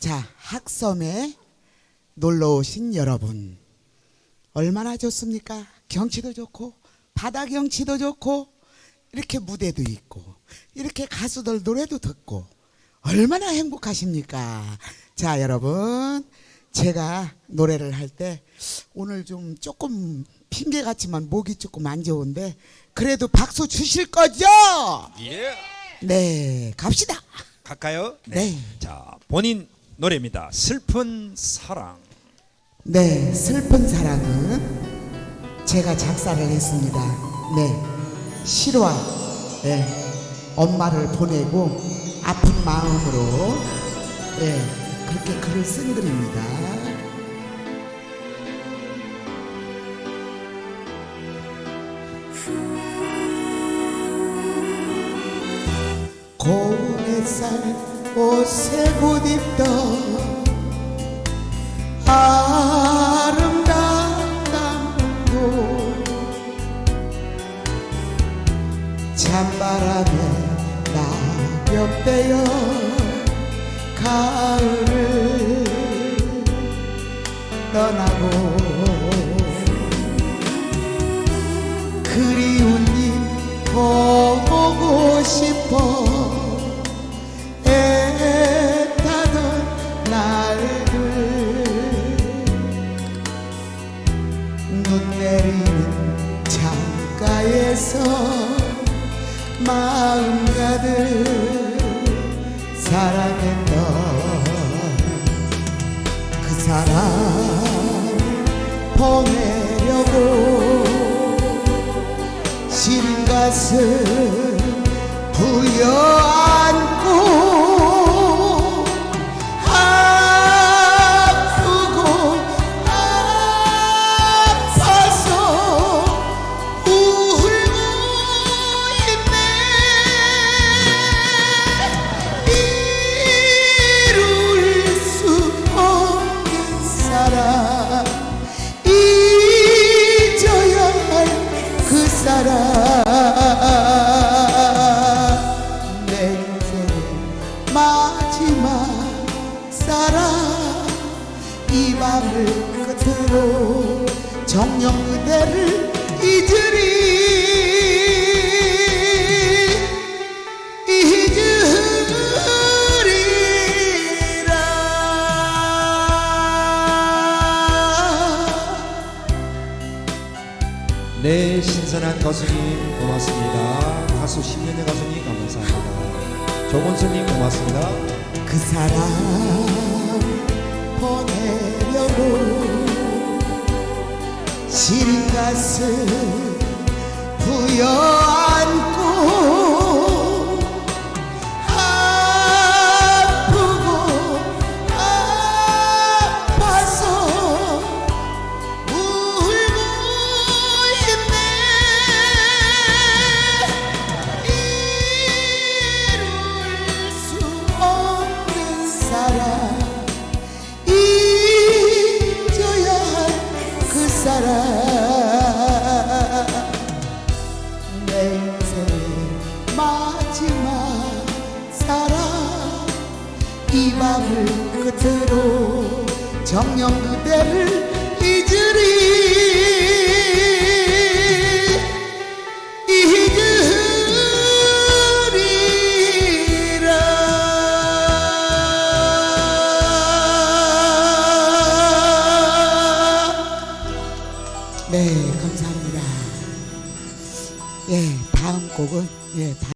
자, 학섬에 놀러 오신 여러분. 얼마나 좋습니까? 경치도 좋고, 바다 경치도 좋고, 이렇게 무대도 있고, 이렇게 가수들 노래도 듣고, 얼마나 행복하십니까? 자, 여러분. 제가 노래를 할 때 오늘 좀 조금 핑계 같지만 목이 조금 안 좋은데 그래도 박수 주실 거죠? 예. 네, 갑시다. 갈까요? 네. 자, 본인 노래입니다. 슬픈 사랑. 네, 슬픈 사랑은 제가 작사를 했습니다. 네, 실화, 네, 엄마를 보내고 아픈 마음으로, 네, 그렇게 글을 쓴 글입니다. 고운 햇살 못 입던 아름다운 찬바람에 낙엽되어 가을을 떠나고 그리운 님 보고 싶어 눈 내리는 창가에서 마음 가득 사랑했던 그 사람 보내려고 시린 가슴 부여 사랑 이 밤을 끝으로 정녕 그대를 잊으리 네, 신선한 가수님 고맙습니다. 가수 10년의 가수님 감사합니다. 조건수님 고맙습니다. 그 사람 보내려고 시린 가슴 부여 사람 내 인생의 마지막 사랑. 이 밤을 끝으로 정녕 그대를 네 감사합니다. 예 다음 곡은 예